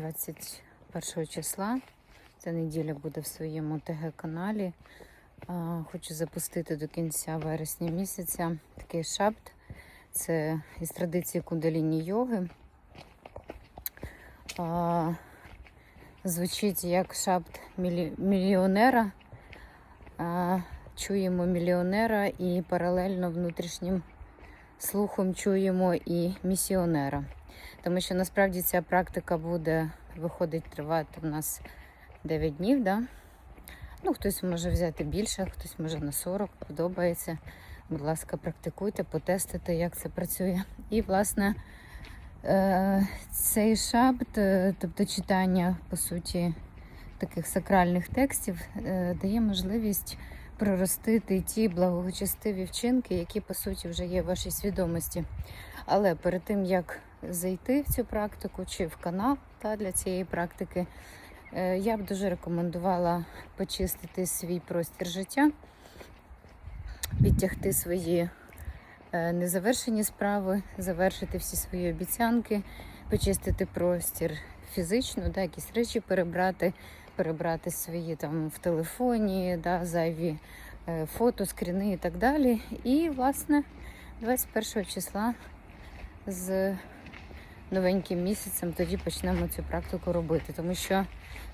21 числа. Ця неділя буде в своєму ТГ-каналі. Хочу запустити до кінця вересня місяця такий шапт. Це із традиції кундаліні йоги. Звучить як шапт мільйонера. Чуємо мільйонера і паралельно внутрішнім слухом чуємо і місіонера. Тому що насправді ця практика буде виходить тривати в нас 9 днів. Да? Ну, хтось може взяти більше, хтось може на 40, подобається. Будь ласка, практикуйте, потестите, як це працює. І, власне, е, цей шабт, е, тобто читання, по суті, таких сакральних текстів, е, дає можливість проростити ті благочестиві вчинки, які, по суті, вже є в вашій свідомості. Але перед тим, як зайти в цю практику чи в канал та, для цієї практики, е, я б дуже рекомендувала почистити свій простір життя, підтягти свої е, незавершені справи, завершити всі свої обіцянки, почистити простір фізично, да, якісь речі перебрати, перебрати свої там в телефоні, да, зайві е, фото, скріни і так далі. І, власне, 21 числа з новеньким місяцем тоді почнемо цю практику робити. Тому що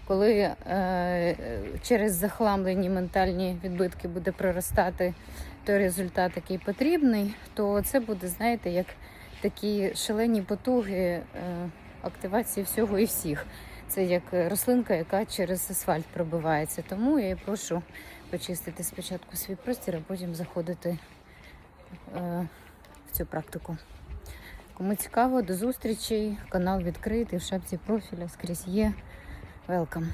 коли е, через захламлені ментальні відбитки буде проростати той результат, який потрібний, то це буде, знаєте, як такі шалені потуги е, активації всього і всіх. Це як рослинка, яка через асфальт пробивається. Тому я і прошу почистити спочатку свій простір, а потім заходити е, в цю практику. Кому цікаво, до зустрічі. Канал відкритий в шапці профіля скрізь є. Велкам.